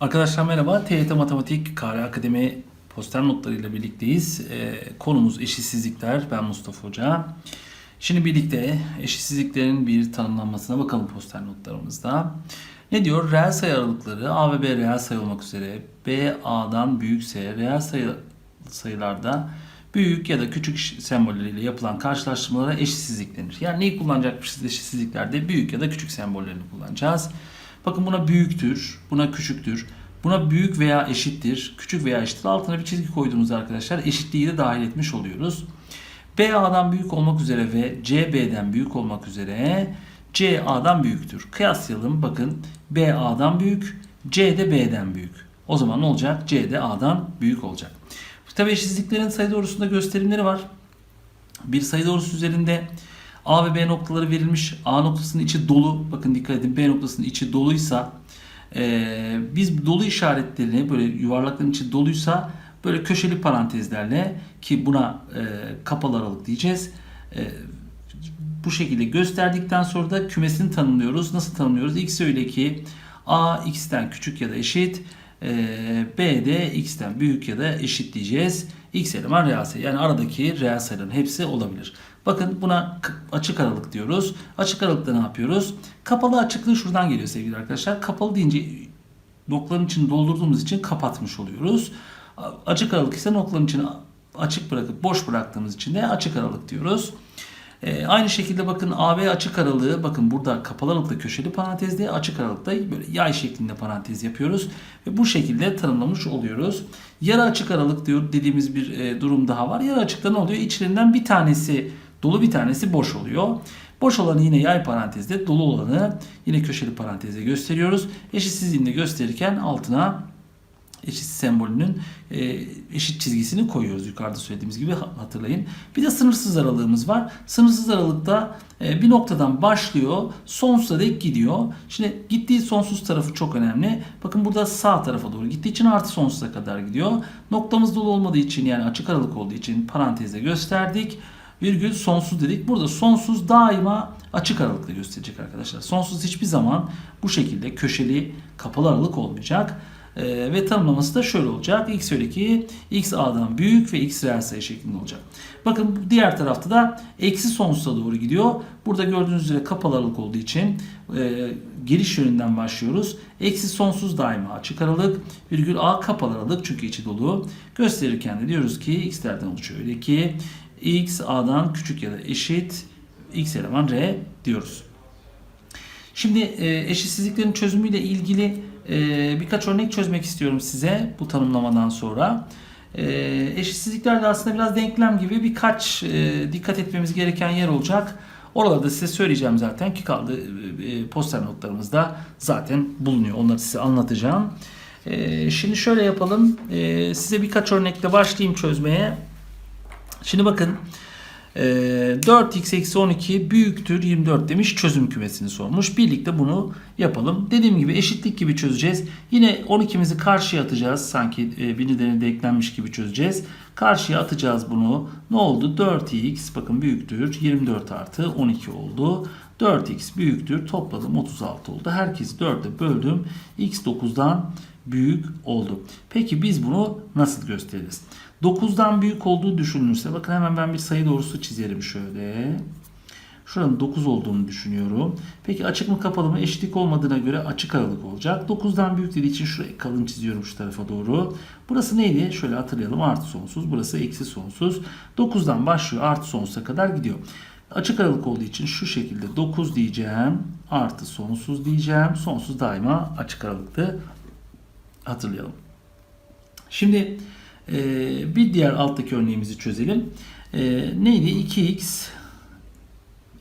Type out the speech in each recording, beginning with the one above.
Arkadaşlar merhaba. TYT Matematik Kare Akademi poster notlarıyla birlikteyiz. Ee, konumuz eşitsizlikler. Ben Mustafa Hoca. Şimdi birlikte eşitsizliklerin bir tanımlanmasına bakalım poster notlarımızda. Ne diyor? Reel sayı aralıkları A ve B reel sayı olmak üzere B A'dan büyükse reel sayı sayılarda büyük ya da küçük sembolleriyle yapılan karşılaştırmalara eşitsizlik denir. Yani neyi kullanacakmışız eşitsizliklerde? Büyük ya da küçük sembollerini kullanacağız. Bakın buna büyüktür, buna küçüktür. Buna büyük veya eşittir, küçük veya eşittir. Altına bir çizgi koyduğumuzda arkadaşlar eşitliği de dahil etmiş oluyoruz. B A'dan büyük olmak üzere ve C B'den büyük olmak üzere C A'dan büyüktür. Kıyaslayalım. Bakın B A'dan büyük, C de B'den büyük. O zaman ne olacak? C de A'dan büyük olacak. Tabi eşitsizliklerin sayı doğrusunda gösterimleri var. Bir sayı doğrusu üzerinde A ve B noktaları verilmiş. A noktasının içi dolu. Bakın dikkat edin B noktasının içi doluysa e, biz dolu işaretlerini böyle yuvarlakların içi doluysa böyle köşeli parantezlerle ki buna e, kapalı aralık diyeceğiz. E, bu şekilde gösterdikten sonra da kümesini tanımlıyoruz. Nasıl tanımlıyoruz? X öyle ki A x'ten küçük ya da eşit e, B de x'ten büyük ya da eşit diyeceğiz. X eleman reel sayı. Yani aradaki reel sayıların hepsi olabilir. Bakın buna açık aralık diyoruz. Açık aralıkta ne yapıyoruz? Kapalı açıklığı şuradan geliyor sevgili arkadaşlar. Kapalı deyince noktaların içini doldurduğumuz için kapatmış oluyoruz. Açık aralık ise noktaların içini açık bırakıp boş bıraktığımız için de açık aralık diyoruz. E, aynı şekilde bakın AB açık aralığı bakın burada kapalı aralıkta köşeli parantezde açık aralıkta böyle yay şeklinde parantez yapıyoruz ve bu şekilde tanımlamış oluyoruz. Yarı açık aralık diyor dediğimiz bir e, durum daha var. Yarı açıkta ne oluyor? İçlerinden bir tanesi dolu bir tanesi boş oluyor. Boş olanı yine yay parantezde, dolu olanı yine köşeli parantezde gösteriyoruz. Eşitsizliğini de gösterirken altına eşit sembolünün e, eşit çizgisini koyuyoruz yukarıda söylediğimiz gibi hatırlayın. Bir de sınırsız aralığımız var. Sınırsız aralıkta e, bir noktadan başlıyor sonsuza dek gidiyor. Şimdi gittiği sonsuz tarafı çok önemli. Bakın burada sağ tarafa doğru gittiği için artı sonsuza kadar gidiyor. Noktamız dolu olmadığı için yani açık aralık olduğu için parantezde gösterdik. Virgül sonsuz dedik. Burada sonsuz daima açık aralıkla gösterecek arkadaşlar. Sonsuz hiçbir zaman bu şekilde köşeli kapalı aralık olmayacak. Ee, ve tanımlaması da şöyle olacak. X öyle ki x a'dan büyük ve x reel sayı şeklinde olacak. Bakın diğer tarafta da eksi sonsuza doğru gidiyor. Burada gördüğünüz üzere kapalı aralık olduğu için e, giriş yönünden başlıyoruz. Eksi sonsuz daima açık aralık. Virgül a kapalı aralık çünkü içi dolu. Gösterirken de diyoruz ki x'lerden oluşuyor. Öyle ki x a'dan küçük ya da eşit x eleman r diyoruz. Şimdi e, eşitsizliklerin çözümüyle ilgili e, birkaç örnek çözmek istiyorum size bu tanımlamadan sonra. E, eşitsizliklerde aslında biraz denklem gibi birkaç e, dikkat etmemiz gereken yer olacak. Oralarda size söyleyeceğim zaten ki kaldı e, poster notlarımızda zaten bulunuyor. Onları size anlatacağım. Şimdi şöyle yapalım. Size birkaç örnekle başlayayım çözmeye. Şimdi bakın. 4x eksi 12 büyüktür 24 demiş çözüm kümesini sormuş. Birlikte bunu yapalım. Dediğim gibi eşitlik gibi çözeceğiz. Yine 12'mizi karşıya atacağız. Sanki bir nedeninde eklenmiş gibi çözeceğiz. Karşıya atacağız bunu. Ne oldu? 4x bakın büyüktür 24 artı 12 oldu. 4x büyüktür topladım 36 oldu. Herkesi 4'e böldüm. x 9'dan büyük oldu. Peki biz bunu nasıl gösteririz? 9'dan büyük olduğu düşünülürse bakın hemen ben bir sayı doğrusu çizerim şöyle. Şuranın 9 olduğunu düşünüyorum. Peki açık mı kapalı mı? Eşitlik olmadığına göre açık aralık olacak. 9'dan büyük dediği için şuraya kalın çiziyorum şu tarafa doğru. Burası neydi? Şöyle hatırlayalım. Artı sonsuz. Burası eksi sonsuz. 9'dan başlıyor. Artı sonsuza kadar gidiyor. Açık aralık olduğu için şu şekilde 9 diyeceğim. Artı sonsuz diyeceğim. Sonsuz daima açık aralıktı. Hatırlayalım. Şimdi ee, bir diğer alttaki örneğimizi çözelim. Ee, neydi? 2x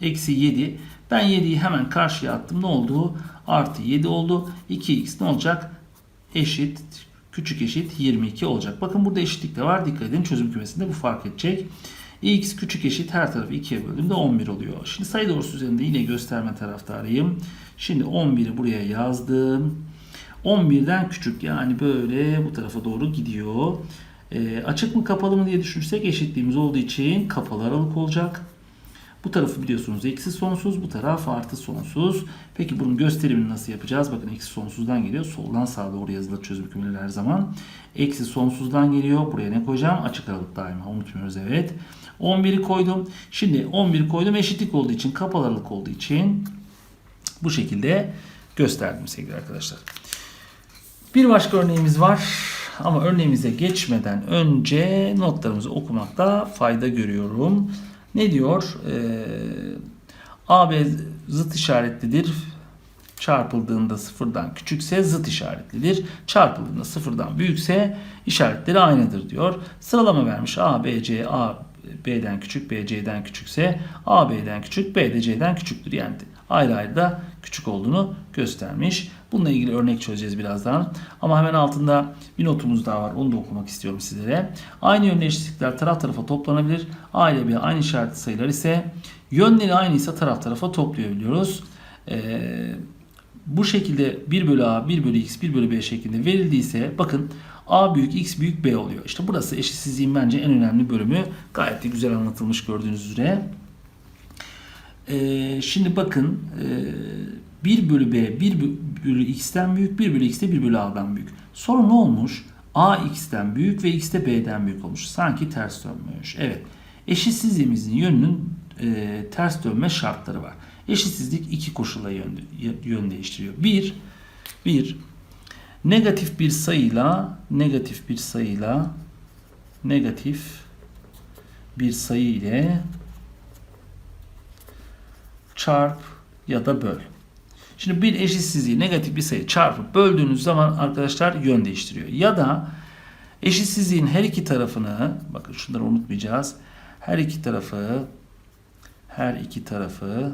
eksi 7. Ben 7'yi hemen karşıya attım. Ne oldu? Artı 7 oldu. 2x ne olacak? Eşit küçük eşit 22 olacak. Bakın burada eşitlik de var. Dikkat edin çözüm kümesinde bu fark edecek. x küçük eşit her tarafı 2'ye böldüğümde 11 oluyor. Şimdi sayı doğrusu üzerinde yine gösterme taraftarıyım. Şimdi 11'i buraya yazdım. 11'den küçük yani böyle bu tarafa doğru gidiyor. E, açık mı kapalı mı diye düşünürsek eşitliğimiz olduğu için kapalı aralık olacak. Bu tarafı biliyorsunuz eksi sonsuz, bu taraf artı sonsuz. Peki bunun gösterimini nasıl yapacağız? Bakın eksi sonsuzdan geliyor. Soldan sağa doğru yazılır çözüm kümeleri her zaman. Eksi sonsuzdan geliyor. Buraya ne koyacağım? Açık aralık daima. Unutmuyoruz evet. 11'i koydum. Şimdi 11 koydum. Eşitlik olduğu için, kapalı aralık olduğu için bu şekilde gösterdim sevgili arkadaşlar. Bir başka örneğimiz var. Ama örneğimize geçmeden önce notlarımızı okumakta fayda görüyorum. Ne diyor? Ee, AB zıt işaretlidir. Çarpıldığında sıfırdan küçükse zıt işaretlidir. Çarpıldığında sıfırdan büyükse işaretleri aynıdır diyor. Sıralama vermiş. A, B, C, A, B'den küçük, B, C'den küçükse A, B'den küçük, B de C'den küçüktür. Yani ayrı ayrı da küçük olduğunu göstermiş. Bununla ilgili örnek çözeceğiz birazdan. Ama hemen altında bir notumuz daha var. Onu da okumak istiyorum sizlere. Aynı yönlü eşitlikler taraf tarafa toplanabilir. A ile B aynı işaretli sayılar ise yönleri aynıysa taraf tarafa toplayabiliyoruz. Ee, bu şekilde 1 bölü A, 1 bölü X, 1 bölü B şeklinde verildiyse bakın A büyük, X büyük, B oluyor. İşte burası eşitsizliğin bence en önemli bölümü. Gayet de güzel anlatılmış gördüğünüz üzere. Ee, şimdi bakın e, 1 bölü B 1 bölü X'ten büyük 1 bölü X de 1 bölü A'dan büyük. Sonra ne olmuş? A X'ten büyük ve X de B'den büyük olmuş. Sanki ters dönmüş. Evet. Eşitsizliğimizin yönünün e, ters dönme şartları var. Eşitsizlik iki koşulla yön, yön değiştiriyor. Bir, bir negatif bir sayıyla negatif bir sayıyla negatif bir sayı ile çarp ya da böl. Şimdi bir eşitsizliği negatif bir sayı çarpıp böldüğünüz zaman arkadaşlar yön değiştiriyor. Ya da eşitsizliğin her iki tarafını bakın şunları unutmayacağız. Her iki tarafı her iki tarafı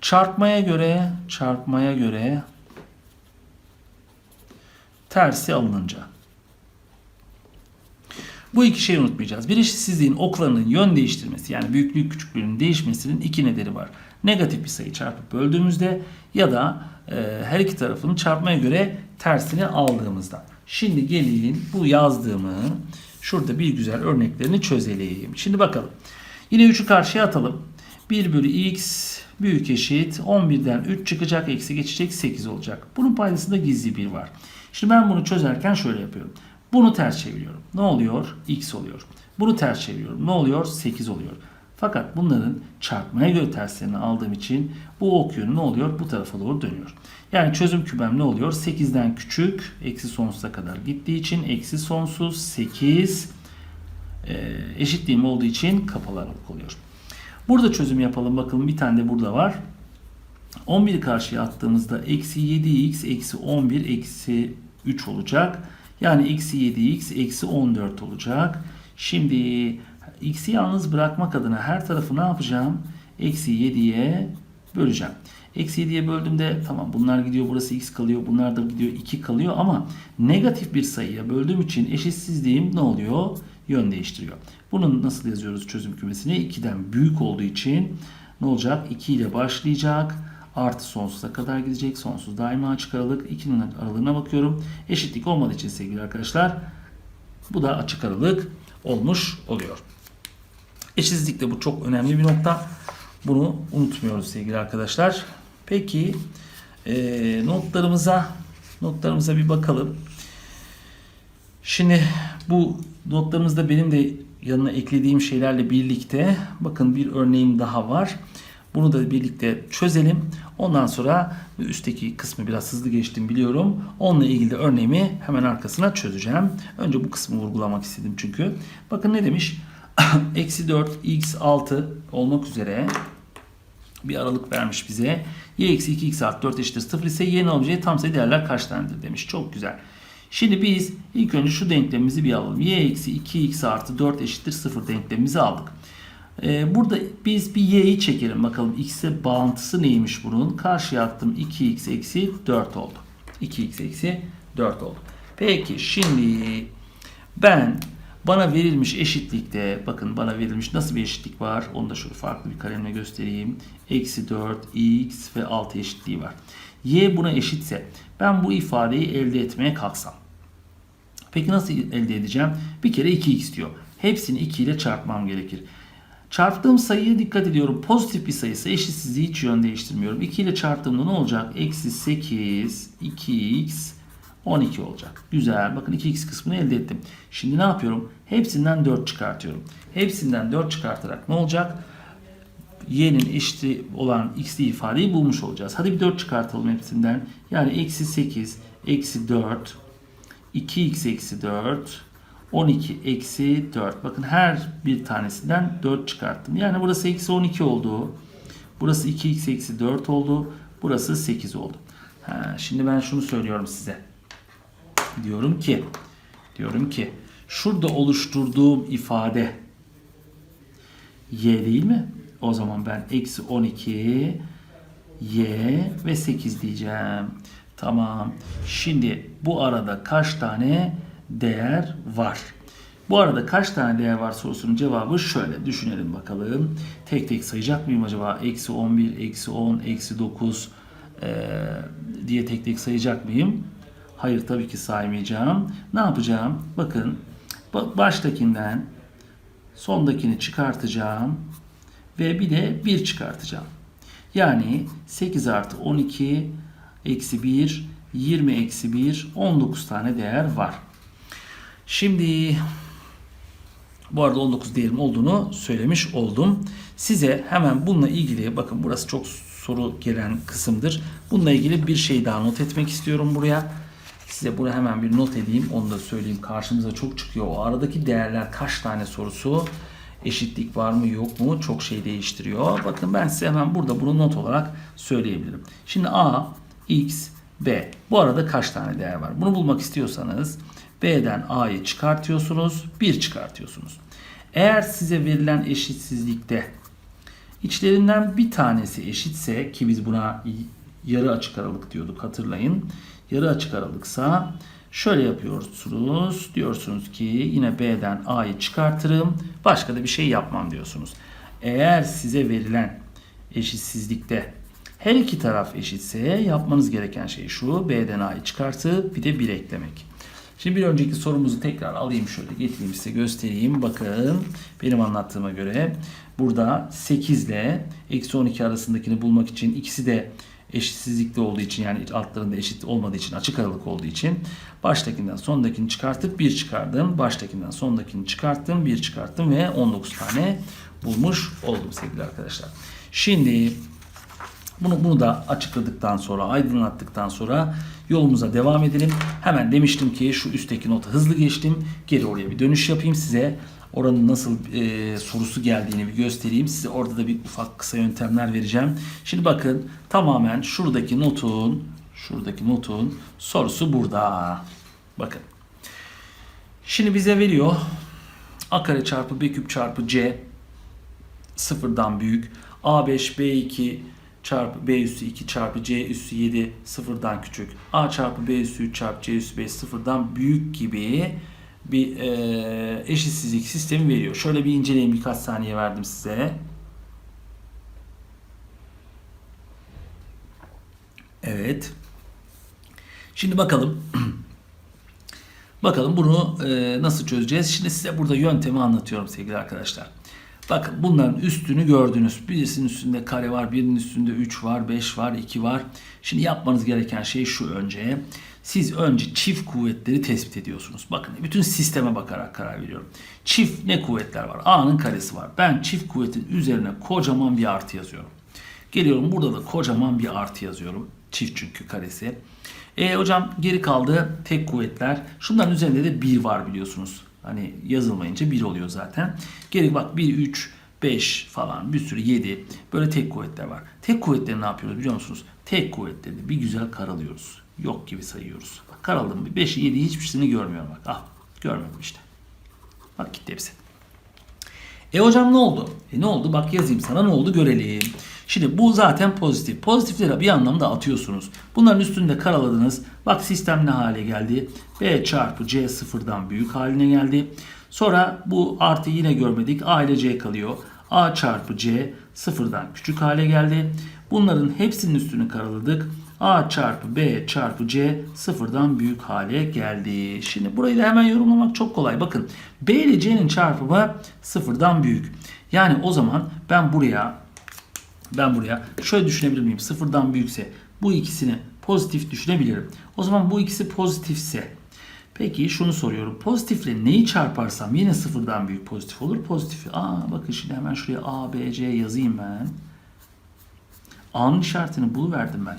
çarpmaya göre çarpmaya göre tersi alınınca bu iki şeyi unutmayacağız. Bir eşitsizliğin oklarının yön değiştirmesi yani büyüklük küçüklüğünün değişmesinin iki nedeni var. Negatif bir sayı çarpıp böldüğümüzde ya da e, her iki tarafını çarpmaya göre tersini aldığımızda. Şimdi gelin bu yazdığımı şurada bir güzel örneklerini çözelim. Şimdi bakalım. Yine 3'ü karşıya atalım. 1 bölü x büyük eşit 11'den 3 çıkacak eksi geçecek 8 olacak. Bunun paydasında gizli bir var. Şimdi ben bunu çözerken şöyle yapıyorum. Bunu ters çeviriyorum. Ne oluyor? X oluyor. Bunu ters çeviriyorum. Ne oluyor? 8 oluyor. Fakat bunların çarpmaya göre terslerini aldığım için bu ok yönü ne oluyor? Bu tarafa doğru dönüyor. Yani çözüm kümem ne oluyor? 8'den küçük eksi sonsuza kadar gittiği için eksi sonsuz 8 e, eşitliğim olduğu için kapalı aralık oluyor. Burada çözüm yapalım. Bakalım bir tane de burada var. 11'i karşıya attığımızda eksi 7x eksi 11 eksi 3 olacak. Yani eksi 7x eksi 14 olacak. Şimdi x'i yalnız bırakmak adına her tarafı ne yapacağım? Eksi 7'ye böleceğim. Eksi 7'ye böldüğümde tamam bunlar gidiyor burası x kalıyor bunlar da gidiyor 2 kalıyor ama negatif bir sayıya böldüğüm için eşitsizliğim ne oluyor? Yön değiştiriyor. Bunu nasıl yazıyoruz çözüm kümesine? 2'den büyük olduğu için ne olacak? 2 ile başlayacak artı sonsuza kadar gidecek. Sonsuz daima açık aralık. 2'nin aralığına bakıyorum. Eşitlik olmadığı için sevgili arkadaşlar bu da açık aralık olmuş oluyor. Eşitsizlikte bu çok önemli bir nokta. Bunu unutmuyoruz sevgili arkadaşlar. Peki e, notlarımıza notlarımıza bir bakalım. Şimdi bu notlarımızda benim de yanına eklediğim şeylerle birlikte bakın bir örneğim daha var. Bunu da birlikte çözelim. Ondan sonra üstteki kısmı biraz hızlı geçtim biliyorum. Onunla ilgili de örneğimi hemen arkasına çözeceğim. Önce bu kısmı vurgulamak istedim çünkü. Bakın ne demiş? Eksi 4 x 6 olmak üzere bir aralık vermiş bize. y eksi 2 x artı 4 eşittir 0 ise y'nin alabileceği tam sayı değerler kaç tanedir demiş. Çok güzel. Şimdi biz ilk önce şu denklemimizi bir alalım. y eksi 2x artı 4 eşittir 0 denklemimizi aldık. Ee, burada biz bir y'yi çekelim bakalım x'e bağıntısı neymiş bunun. Karşıya attım 2x eksi 4 oldu. 2x eksi 4 oldu. Peki şimdi ben bana verilmiş eşitlikte bakın bana verilmiş nasıl bir eşitlik var onu da şöyle farklı bir kalemle göstereyim. Eksi 4 x ve 6 eşitliği var. y buna eşitse ben bu ifadeyi elde etmeye kalksam. Peki nasıl elde edeceğim? Bir kere 2x diyor. Hepsini 2 ile çarpmam gerekir. Çarptığım sayıya dikkat ediyorum. Pozitif bir sayısı eşitsizliği hiç yön değiştirmiyorum. 2 ile çarptığımda ne olacak? Eksi 8, 2x, 12 olacak. Güzel. Bakın 2x kısmını elde ettim. Şimdi ne yapıyorum? Hepsinden 4 çıkartıyorum. Hepsinden 4 çıkartarak ne olacak? y'nin eşiti olan x'li ifadeyi bulmuş olacağız. Hadi bir 4 çıkartalım hepsinden. Yani eksi 8, eksi 4, 2x eksi 4, 12 eksi 4. Bakın her bir tanesinden 4 çıkarttım. Yani burası eksi 12 oldu. Burası 2x eksi 4 oldu. Burası 8 oldu. Ha, şimdi ben şunu söylüyorum size. Diyorum ki, diyorum ki şurada oluşturduğum ifade y değil mi? O zaman ben eksi 12 y ve 8 diyeceğim. Tamam. Şimdi bu arada kaç tane değer var? Bu arada kaç tane değer var sorusunun cevabı şöyle. Düşünelim bakalım. Tek tek sayacak mıyım acaba? Eksi 11, eksi 10, eksi 9 eee, diye tek tek sayacak mıyım? Hayır tabii ki saymayacağım. Ne yapacağım? Bakın ba- baştakinden sondakini çıkartacağım ve bir de 1 çıkartacağım. Yani 8 artı 12 eksi 1, 20 eksi 1, 19 tane değer var. Şimdi bu arada 19 değerim olduğunu söylemiş oldum. Size hemen bununla ilgili bakın burası çok soru gelen kısımdır. Bununla ilgili bir şey daha not etmek istiyorum buraya. Size buraya hemen bir not edeyim. Onu da söyleyeyim. Karşımıza çok çıkıyor. O aradaki değerler kaç tane sorusu? Eşitlik var mı yok mu? Çok şey değiştiriyor. Bakın ben size hemen burada bunu not olarak söyleyebilirim. Şimdi A, X, B. Bu arada kaç tane değer var? Bunu bulmak istiyorsanız B'den A'yı çıkartıyorsunuz. 1 çıkartıyorsunuz. Eğer size verilen eşitsizlikte İçlerinden bir tanesi eşitse ki biz buna yarı açık aralık diyorduk hatırlayın. Yarı açık aralıksa şöyle yapıyorsunuz. Diyorsunuz ki yine B'den A'yı çıkartırım. Başka da bir şey yapmam diyorsunuz. Eğer size verilen eşitsizlikte her iki taraf eşitse yapmanız gereken şey şu. B'den A'yı çıkartıp bir de 1 eklemek. Şimdi bir önceki sorumuzu tekrar alayım şöyle getireyim size göstereyim. Bakın benim anlattığıma göre burada 8 ile eksi 12 arasındakini bulmak için ikisi de eşitsizlikli olduğu için yani altlarında eşit olmadığı için açık aralık olduğu için baştakinden sondakini çıkartıp 1 çıkardım. Baştakinden sondakini çıkarttım 1 çıkarttım ve 19 tane bulmuş oldum sevgili arkadaşlar. Şimdi bunu, bunu da açıkladıktan sonra, aydınlattıktan sonra yolumuza devam edelim. Hemen demiştim ki şu üstteki nota hızlı geçtim. Geri oraya bir dönüş yapayım size. Oranın nasıl e, sorusu geldiğini bir göstereyim. Size orada da bir ufak kısa yöntemler vereceğim. Şimdi bakın tamamen şuradaki notun şuradaki notun sorusu burada. Bakın. Şimdi bize veriyor. A kare çarpı B küp çarpı C sıfırdan büyük. A5, B2 çarpı B üssü 2 çarpı C üssü 7 sıfırdan küçük. A çarpı B üssü 3 çarpı C üssü 5 sıfırdan büyük gibi bir e, eşitsizlik sistemi veriyor. Şöyle bir inceleyin birkaç saniye verdim size. Evet. Şimdi bakalım. bakalım bunu e, nasıl çözeceğiz? Şimdi size burada yöntemi anlatıyorum sevgili arkadaşlar. Bakın bunların üstünü gördünüz. Birisinin üstünde kare var, birinin üstünde 3 var, 5 var, 2 var. Şimdi yapmanız gereken şey şu önce. Siz önce çift kuvvetleri tespit ediyorsunuz. Bakın bütün sisteme bakarak karar veriyorum. Çift ne kuvvetler var? A'nın karesi var. Ben çift kuvvetin üzerine kocaman bir artı yazıyorum. Geliyorum burada da kocaman bir artı yazıyorum. Çift çünkü karesi. E hocam geri kaldı tek kuvvetler. Şunların üzerinde de 1 var biliyorsunuz. Hani yazılmayınca 1 oluyor zaten. Geri bak 1, 3, 5 falan bir sürü 7 böyle tek kuvvetler var. Tek kuvvetleri ne yapıyoruz biliyor musunuz? Tek kuvvetleri bir güzel karalıyoruz. Yok gibi sayıyoruz. Bak karaladım bir 5'i 7'yi hiçbirisini görmüyorum bak. Ah görmedim işte. Bak gitti hepsi. E hocam ne oldu? E ne oldu? Bak yazayım sana ne oldu görelim. Şimdi bu zaten pozitif. Pozitifleri bir anlamda atıyorsunuz. Bunların üstünde karaladınız. Bak sistem ne hale geldi? B çarpı C sıfırdan büyük haline geldi. Sonra bu artı yine görmedik. A ile C kalıyor. A çarpı C sıfırdan küçük hale geldi. Bunların hepsinin üstünü karaladık. A çarpı B çarpı C sıfırdan büyük hale geldi. Şimdi burayı da hemen yorumlamak çok kolay. Bakın B ile C'nin çarpımı sıfırdan büyük. Yani o zaman ben buraya ben buraya şöyle düşünebilir miyim? Sıfırdan büyükse bu ikisini pozitif düşünebilirim. O zaman bu ikisi pozitifse Peki şunu soruyorum. Pozitifle neyi çarparsam yine sıfırdan büyük pozitif olur. Pozitif. Aa bakın şimdi hemen şuraya A, B, C yazayım ben. A'nın işaretini buluverdim ben.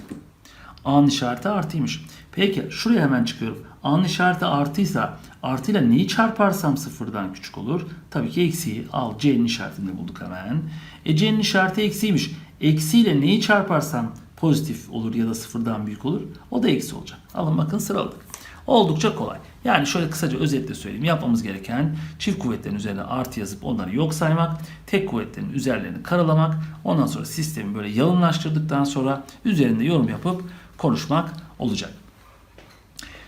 A'nın işareti artıymış. Peki şuraya hemen çıkıyorum. A'nın işareti artıysa artıyla neyi çarparsam sıfırdan küçük olur? Tabii ki eksiği. Al C'nin işaretini bulduk hemen. E C'nin işareti eksiymiş. Eksiyle neyi çarparsam pozitif olur ya da sıfırdan büyük olur? O da eksi olacak. Alın bakın sıraladık. Oldukça kolay. Yani şöyle kısaca özetle söyleyeyim. Yapmamız gereken çift kuvvetlerin üzerine artı yazıp onları yok saymak. Tek kuvvetlerin üzerlerini karalamak. Ondan sonra sistemi böyle yalınlaştırdıktan sonra üzerinde yorum yapıp konuşmak olacak.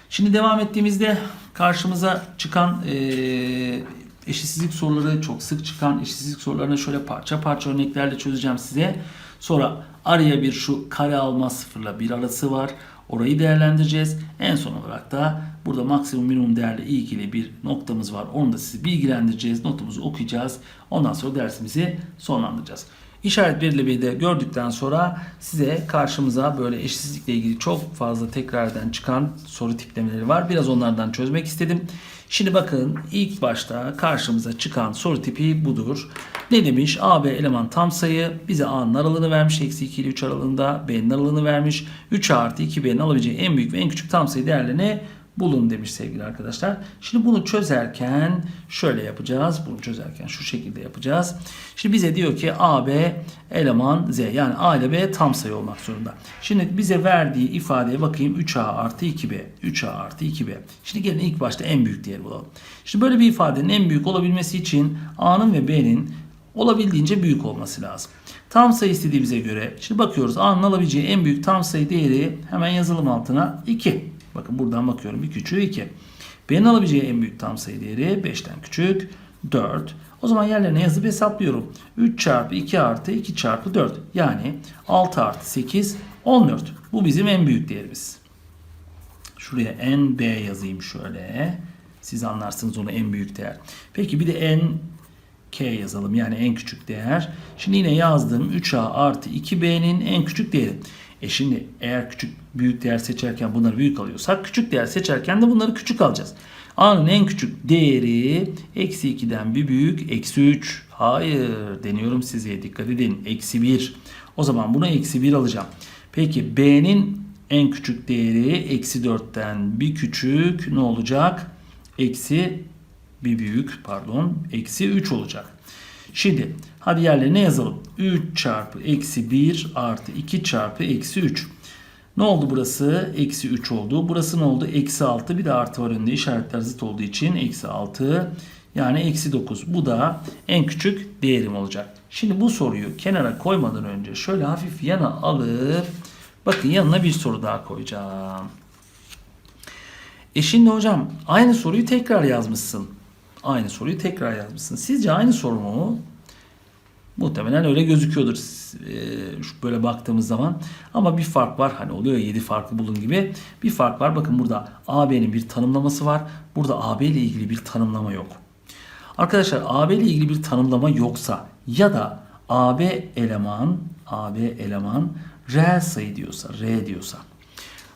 Şimdi devam ettiğimizde karşımıza çıkan eee, eşitsizlik soruları çok sık çıkan eşitsizlik sorularını şöyle parça parça örneklerle çözeceğim size. Sonra araya bir şu kare alma sıfırla bir arası var. Orayı değerlendireceğiz. En son olarak da burada maksimum minimum değerle ilgili bir noktamız var. Onu da sizi bilgilendireceğiz. Notumuzu okuyacağız. Ondan sonra dersimizi sonlandıracağız. İşaret verilebilir de gördükten sonra size karşımıza böyle eşitsizlikle ilgili çok fazla tekrardan çıkan soru tiplemeleri var. Biraz onlardan çözmek istedim. Şimdi bakın ilk başta karşımıza çıkan soru tipi budur. Ne demiş? A, B eleman tam sayı. Bize A'nın aralığını vermiş. Eksi 2 ile 3 aralığında B'nin aralığını vermiş. 3 artı 2B'nin alabileceği en büyük ve en küçük tam sayı değerlerini bulun demiş sevgili arkadaşlar. Şimdi bunu çözerken şöyle yapacağız. Bunu çözerken şu şekilde yapacağız. Şimdi bize diyor ki A, B eleman Z. Yani A ile B tam sayı olmak zorunda. Şimdi bize verdiği ifadeye bakayım. 3A artı 2B. 3A artı 2B. Şimdi gelin ilk başta en büyük değeri bulalım. Şimdi böyle bir ifadenin en büyük olabilmesi için A'nın ve B'nin olabildiğince büyük olması lazım. Tam sayı istediğimize göre şimdi bakıyoruz A'nın alabileceği en büyük tam sayı değeri hemen yazalım altına 2. Bakın buradan bakıyorum bir küçüğü 2. B'nin alabileceği en büyük tam sayı değeri 5'ten küçük 4. O zaman yerlerine yazıp hesaplıyorum. 3 çarpı 2 artı 2 çarpı 4. Yani 6 artı 8 14. Bu bizim en büyük değerimiz. Şuraya n b yazayım şöyle. Siz anlarsınız onu en büyük değer. Peki bir de n k yazalım yani en küçük değer. Şimdi yine yazdım 3a artı 2b'nin en küçük değeri. E şimdi eğer küçük büyük değer seçerken bunları büyük alıyorsak küçük değer seçerken de bunları küçük alacağız. A'nın en küçük değeri eksi 2'den bir büyük eksi 3. Hayır deniyorum size dikkat edin eksi 1. O zaman buna eksi 1 alacağım. Peki B'nin en küçük değeri eksi 4'ten bir küçük ne olacak? Eksi bir büyük pardon eksi 3 olacak. Şimdi hadi yerlerine yazalım. 3 çarpı eksi 1 artı 2 çarpı eksi 3. Ne oldu burası? Eksi 3 oldu. Burası ne oldu? Eksi 6 bir de artı var önünde işaretler zıt olduğu için eksi 6 yani eksi 9. Bu da en küçük değerim olacak. Şimdi bu soruyu kenara koymadan önce şöyle hafif yana alıp bakın yanına bir soru daha koyacağım. E şimdi hocam aynı soruyu tekrar yazmışsın. Aynı soruyu tekrar yazmışsın. Sizce aynı soru mu? Muhtemelen öyle gözüküyordur e, şu böyle baktığımız zaman. Ama bir fark var. Hani oluyor ya 7 farklı bulun gibi. Bir fark var. Bakın burada AB'nin bir tanımlaması var. Burada AB ile ilgili bir tanımlama yok. Arkadaşlar AB ile ilgili bir tanımlama yoksa ya da AB eleman AB eleman reel sayı diyorsa, R diyorsa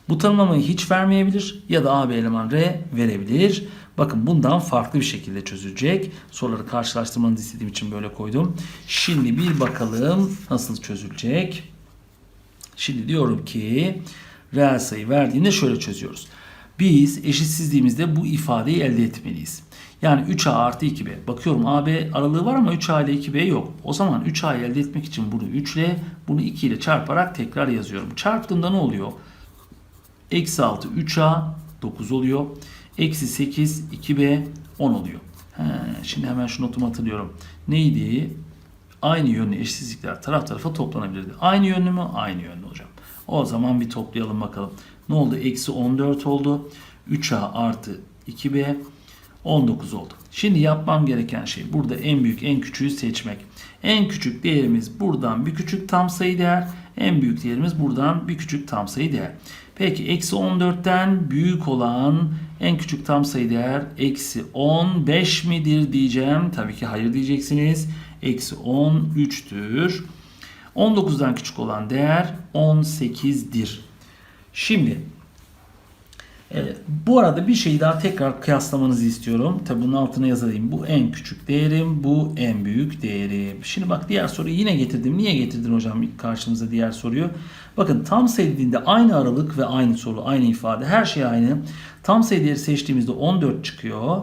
bu tanımlamayı hiç vermeyebilir ya da AB eleman R verebilir. Bakın bundan farklı bir şekilde çözülecek. Soruları karşılaştırmanızı istediğim için böyle koydum. Şimdi bir bakalım nasıl çözülecek. Şimdi diyorum ki reel sayı verdiğinde şöyle çözüyoruz. Biz eşitsizliğimizde bu ifadeyi elde etmeliyiz. Yani 3A artı 2B. Bakıyorum AB aralığı var ama 3A ile 2B yok. O zaman 3A'yı elde etmek için bunu 3 ile bunu 2 ile çarparak tekrar yazıyorum. Çarptığımda ne oluyor? Eksi 6 3A 9 oluyor. Eksi 8 2B 10 oluyor. He, şimdi hemen şu notumu hatırlıyorum. Neydi? Aynı yönlü eşitsizlikler taraf tarafa toplanabilirdi. Aynı yönlü mü? Aynı yönlü hocam. O zaman bir toplayalım bakalım. Ne oldu? Eksi 14 oldu. 3A artı 2B 19 oldu. Şimdi yapmam gereken şey burada en büyük en küçüğü seçmek. En küçük değerimiz buradan bir küçük tam sayı değer. En büyük değerimiz buradan bir küçük tam sayı değer. Peki eksi 14'ten büyük olan en küçük tam sayı değer eksi 15 midir diyeceğim. Tabii ki hayır diyeceksiniz. eksi 13'tür. 19'dan küçük olan değer 18'dir. Şimdi Evet, bu arada bir şeyi daha tekrar kıyaslamanızı istiyorum. Tabi bunun altına yazayım. Bu en küçük değerim, bu en büyük değerim. Şimdi bak diğer soruyu yine getirdim. Niye getirdin hocam karşımıza diğer soruyu? Bakın tam sayı aynı aralık ve aynı soru, aynı ifade. Her şey aynı. Tam sayı seçtiğimizde 14 çıkıyor.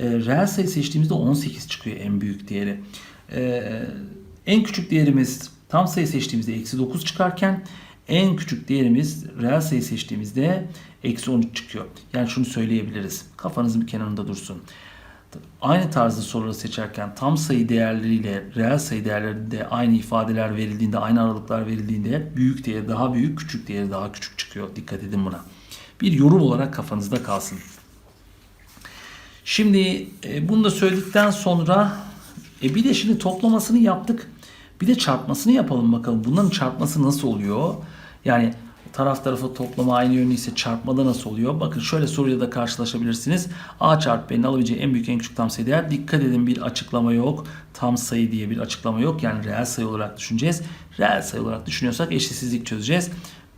E, reel sayı seçtiğimizde 18 çıkıyor en büyük değeri. E, en küçük değerimiz tam sayı seçtiğimizde eksi 9 çıkarken en küçük değerimiz reel sayı seçtiğimizde eksi 13 çıkıyor. Yani şunu söyleyebiliriz. Kafanızın bir kenarında dursun. Aynı tarzda soruları seçerken tam sayı değerleriyle reel sayı değerlerinde aynı ifadeler verildiğinde, aynı aralıklar verildiğinde büyük değeri daha büyük, küçük değeri daha küçük çıkıyor. Dikkat edin buna. Bir yorum olarak kafanızda kalsın. Şimdi e, bunu da söyledikten sonra e, bir de şimdi toplamasını yaptık. Bir de çarpmasını yapalım bakalım. Bunların çarpması nasıl oluyor? Yani taraf tarafa toplama aynı yönlü ise çarpmada nasıl oluyor? Bakın şöyle soruyla da karşılaşabilirsiniz. A çarpı B'nin alabileceği en büyük en küçük tam sayı değer. Dikkat edin bir açıklama yok. Tam sayı diye bir açıklama yok. Yani reel sayı olarak düşüneceğiz. Reel sayı olarak düşünüyorsak eşitsizlik çözeceğiz.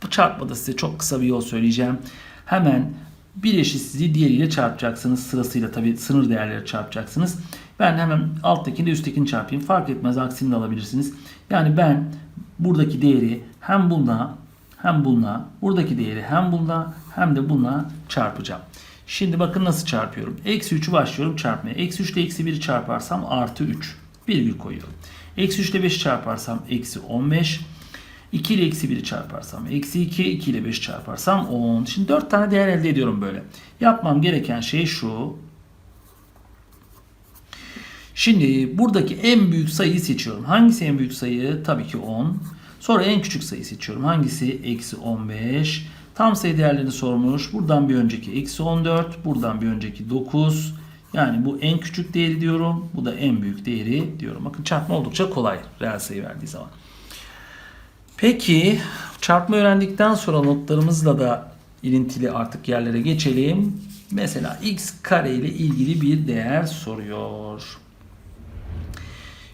Bu çarpmada size çok kısa bir yol söyleyeceğim. Hemen bir eşitsizliği diğeriyle çarpacaksınız. Sırasıyla tabii sınır değerleri çarpacaksınız. Ben hemen alttakini de üsttekini çarpayım. Fark etmez aksini de alabilirsiniz. Yani ben buradaki değeri hem bununla hem bununla buradaki değeri hem bununla hem de bununla çarpacağım. Şimdi bakın nasıl çarpıyorum. Eksi 3'ü başlıyorum çarpmaya. Eksi 3 ile eksi 1'i çarparsam artı 3. Virgül koyuyorum. Eksi 3 ile 5'i çarparsam eksi 15. 2 ile eksi 1'i çarparsam eksi 2, 2 ile 5 çarparsam 10. Şimdi 4 tane değer elde ediyorum böyle. Yapmam gereken şey şu. Şimdi buradaki en büyük sayıyı seçiyorum. Hangisi en büyük sayı? Tabii ki 10. Sonra en küçük sayı seçiyorum. Hangisi? Eksi 15. Tam sayı değerlerini sormuş. Buradan bir önceki eksi 14. Buradan bir önceki 9. Yani bu en küçük değeri diyorum. Bu da en büyük değeri diyorum. Bakın çarpma oldukça kolay. Reel sayı verdiği zaman. Peki çarpma öğrendikten sonra notlarımızla da ilintili artık yerlere geçelim. Mesela x kare ile ilgili bir değer soruyor.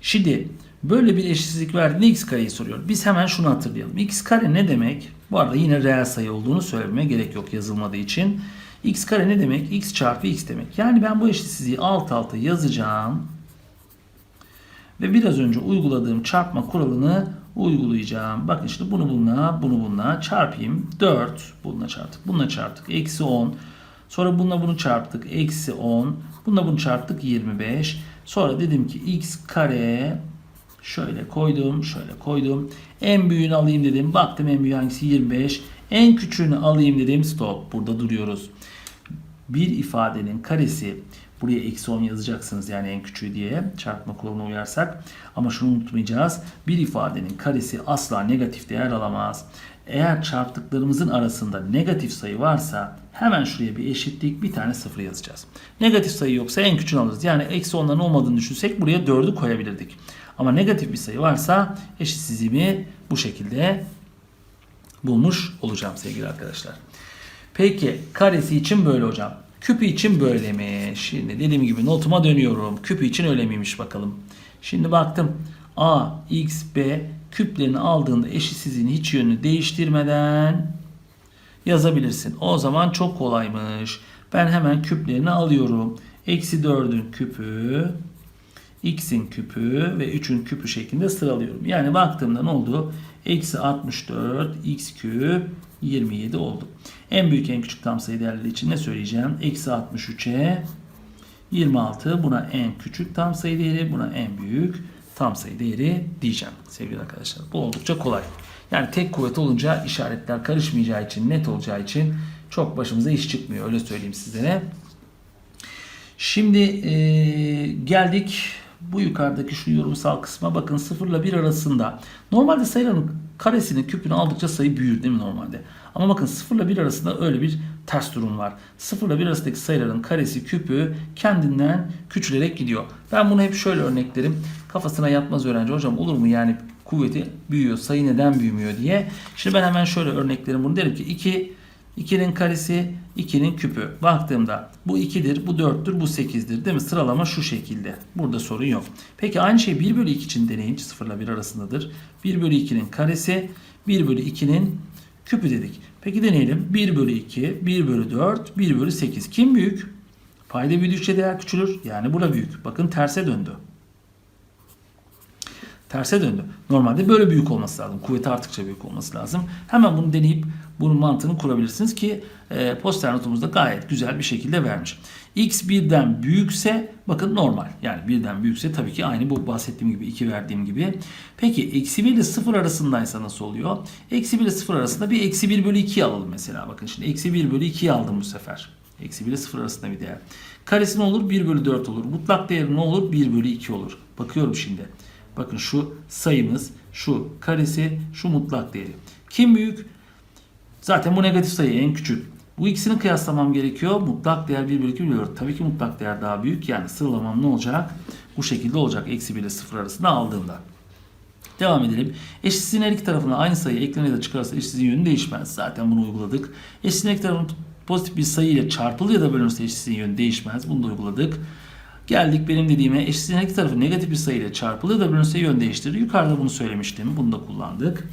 Şimdi böyle bir eşitsizlik verdiğinde x kareyi soruyor. Biz hemen şunu hatırlayalım. x kare ne demek? Bu arada yine reel sayı olduğunu söylemeye gerek yok yazılmadığı için. x kare ne demek? x çarpı x demek. Yani ben bu eşitsizliği alt alta yazacağım. Ve biraz önce uyguladığım çarpma kuralını uygulayacağım. Bakın işte bunu bununla, bunu bununla çarpayım. 4 bununla çarptık. Bununla çarptık. Eksi 10. Sonra bununla bunu çarptık. Eksi 10. Bununla bunu çarptık. 25. Sonra dedim ki x kare şöyle koydum. Şöyle koydum. En büyüğünü alayım dedim. Baktım en büyüğü hangisi? 25. En küçüğünü alayım dedim. Stop. Burada duruyoruz. Bir ifadenin karesi Buraya eksi 10 yazacaksınız yani en küçüğü diye çarpma kuralına uyarsak. Ama şunu unutmayacağız. Bir ifadenin karesi asla negatif değer alamaz. Eğer çarptıklarımızın arasında negatif sayı varsa hemen şuraya bir eşitlik bir tane sıfır yazacağız. Negatif sayı yoksa en küçüğünü alırız. Yani eksi 10'ların olmadığını düşünsek buraya 4'ü koyabilirdik. Ama negatif bir sayı varsa eşitsizliğimi bu şekilde bulmuş olacağım sevgili arkadaşlar. Peki karesi için böyle hocam. Küpü için böyle mi? Şimdi dediğim gibi notuma dönüyorum. Küpü için öyle miymiş bakalım. Şimdi baktım. A, X, B küplerini aldığında eşitsizliğin hiç yönünü değiştirmeden yazabilirsin. O zaman çok kolaymış. Ben hemen küplerini alıyorum. Eksi 4'ün küpü, x'in küpü ve 3'ün küpü şeklinde sıralıyorum. Yani baktığımda ne oldu? Eksi 64 x küp 27 oldu. En büyük en küçük tam sayı değerleri için ne söyleyeceğim? Eksi 63'e 26 buna en küçük tam sayı değeri buna en büyük tam sayı değeri diyeceğim sevgili arkadaşlar. Bu oldukça kolay. Yani tek kuvvet olunca işaretler karışmayacağı için net olacağı için çok başımıza iş çıkmıyor öyle söyleyeyim sizlere. Şimdi e, geldik bu yukarıdaki şu yorumsal kısma bakın 0 ile 1 arasında. Normalde sayıların karesinin küpünü aldıkça sayı büyür değil mi normalde? Ama bakın 0 ile 1 arasında öyle bir ters durum var. 0 ile 1 arasındaki sayıların karesi küpü kendinden küçülerek gidiyor. Ben bunu hep şöyle örneklerim. Kafasına yatmaz öğrenci hocam olur mu yani kuvveti büyüyor sayı neden büyümüyor diye. Şimdi ben hemen şöyle örneklerim bunu derim ki 2 2'nin karesi, 2'nin küpü. Baktığımda bu 2'dir, bu 4'tür, bu 8'dir değil mi? Sıralama şu şekilde. Burada sorun yok. Peki aynı şey 1 bölü 2 için deneyin. 0 ile 1 arasındadır. 1 bölü 2'nin karesi, 1 bölü 2'nin küpü dedik. Peki deneyelim. 1 bölü 2, 1 bölü 4, 1 bölü 8. Kim büyük? Payda büyüdükçe değer küçülür. Yani bura büyük. Bakın terse döndü. Terse döndü. Normalde böyle büyük olması lazım. Kuvveti arttıkça büyük olması lazım. Hemen bunu deneyip bunun mantığını kurabilirsiniz ki e, poster notumuzda gayet güzel bir şekilde vermiş. X birden büyükse bakın normal. Yani birden büyükse tabii ki aynı bu bahsettiğim gibi 2 verdiğim gibi. Peki eksi 1 ile 0 arasındaysa nasıl oluyor? Eksi 1 ile 0 arasında bir eksi 1 bölü 2 alalım mesela. Bakın şimdi eksi 1 bölü 2'yi aldım bu sefer. Eksi 1 ile 0 arasında bir değer. Karesi ne olur? 1 bölü 4 olur. Mutlak değeri ne olur? 1 bölü 2 olur. Bakıyorum şimdi. Bakın şu sayımız, şu karesi, şu mutlak değeri. Kim büyük? Zaten bu negatif sayı en küçük. Bu ikisini kıyaslamam gerekiyor. Mutlak değer 1 bölü 2 bölü 4. Tabii ki mutlak değer daha büyük. Yani sıralamam ne olacak? Bu şekilde olacak. Eksi 1 ile 0 arasında aldığımda. Devam edelim. Eşitsizliğin her iki tarafına aynı sayı eklenir ya da çıkarsa eşitsizliğin yönü değişmez. Zaten bunu uyguladık. Eşitsizliğin her iki pozitif bir sayı ile çarpılır ya da bölünürse eşitsizliğin yönü değişmez. Bunu da uyguladık. Geldik benim dediğime eşitsizliğin her iki tarafı negatif bir sayı ile çarpılır da bölünürse yön değiştirir. Yukarıda bunu söylemiştim. Bunu da kullandık.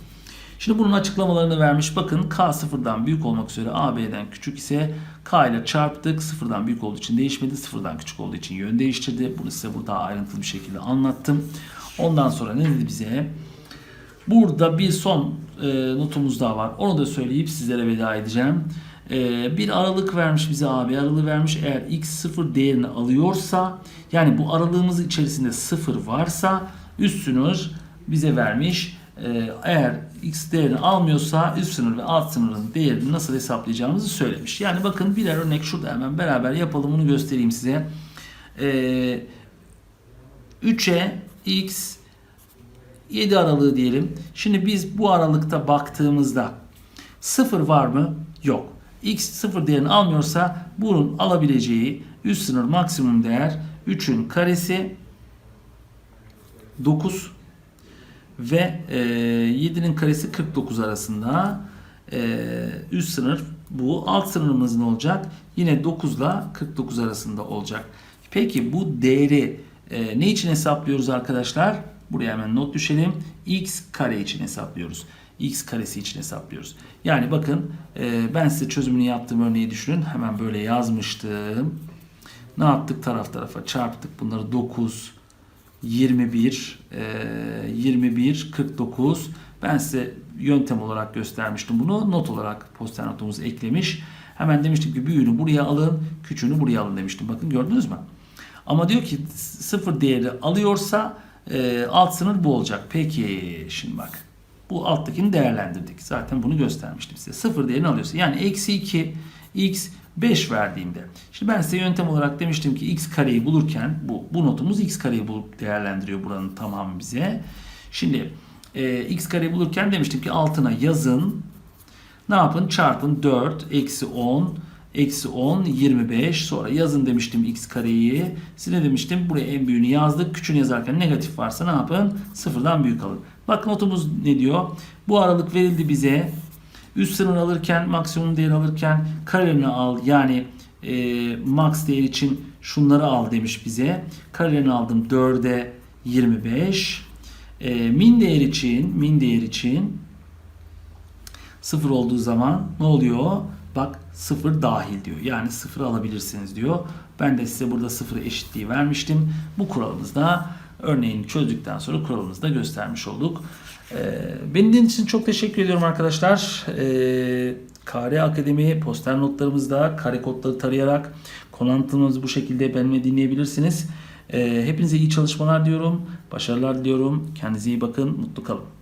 Şimdi bunun açıklamalarını vermiş. Bakın k sıfırdan büyük olmak üzere a b'den küçük ise k ile çarptık. Sıfırdan büyük olduğu için değişmedi. Sıfırdan küçük olduğu için yön değiştirdi. Bunu size burada ayrıntılı bir şekilde anlattım. Ondan sonra ne dedi bize? Burada bir son e, notumuz daha var. Onu da söyleyip sizlere veda edeceğim. E, bir aralık vermiş bize abi aralığı vermiş. Eğer x sıfır değerini alıyorsa yani bu aralığımız içerisinde sıfır varsa üst sınır bize vermiş. E, eğer x değerini almıyorsa üst sınır ve alt sınırın değerini nasıl hesaplayacağımızı söylemiş. Yani bakın birer örnek şurada hemen beraber yapalım bunu göstereyim size. E, 3'e x 7 aralığı diyelim. Şimdi biz bu aralıkta baktığımızda 0 var mı? Yok. X 0 değerini almıyorsa bunun alabileceği üst sınır maksimum değer 3'ün karesi 9 ve e, 7'nin karesi 49 arasında e, üst sınır bu. Alt sınırımız ne olacak? Yine 9 ile 49 arasında olacak. Peki bu değeri e, ne için hesaplıyoruz arkadaşlar? Buraya hemen not düşelim. x kare için hesaplıyoruz. x karesi için hesaplıyoruz. Yani bakın e, ben size çözümünü yaptığım örneği düşünün. Hemen böyle yazmıştım. Ne yaptık? Taraf tarafa çarptık. Bunları 9, 21, e, 21, 49. Ben size yöntem olarak göstermiştim bunu. Not olarak poster notumuzu eklemiş. Hemen demiştim ki büyüğünü buraya alın, küçüğünü buraya alın demiştim. Bakın gördünüz mü? Ama diyor ki sıfır değeri alıyorsa e, alt sınır bu olacak. Peki şimdi bak. Bu alttakini değerlendirdik. Zaten bunu göstermiştim size. Sıfır değerini alıyorsa. Yani eksi 2 x 5 verdiğimde. Şimdi ben size yöntem olarak demiştim ki x kareyi bulurken bu, bu notumuz x kareyi bulup değerlendiriyor buranın tamamı bize. Şimdi e, x kareyi bulurken demiştim ki altına yazın. Ne yapın? Çarpın 4 eksi 10 Eksi 10, 25. Sonra yazın demiştim x kareyi. Size demiştim buraya en büyüğünü yazdık. Küçüğünü yazarken negatif varsa ne yapın? Sıfırdan büyük alın. Bak notumuz ne diyor? Bu aralık verildi bize. Üst sınır alırken, maksimum değer alırken karelerini al. Yani e, max değer için şunları al demiş bize. Karelerini aldım 4'e 25. E, min değer için, min değer için sıfır olduğu zaman ne oluyor? Bak sıfır dahil diyor. Yani sıfır alabilirsiniz diyor. Ben de size burada sıfır eşitliği vermiştim. Bu kuralımızda örneğini çözdükten sonra kuralımızda göstermiş olduk. Ee, beni dinlediğiniz için çok teşekkür ediyorum arkadaşlar. Ee, Kare Akademi poster notlarımızda kare kodları tarayarak konu anlatımımızı bu şekilde benimle dinleyebilirsiniz. Ee, hepinize iyi çalışmalar diyorum. Başarılar diliyorum. Kendinize iyi bakın. Mutlu kalın.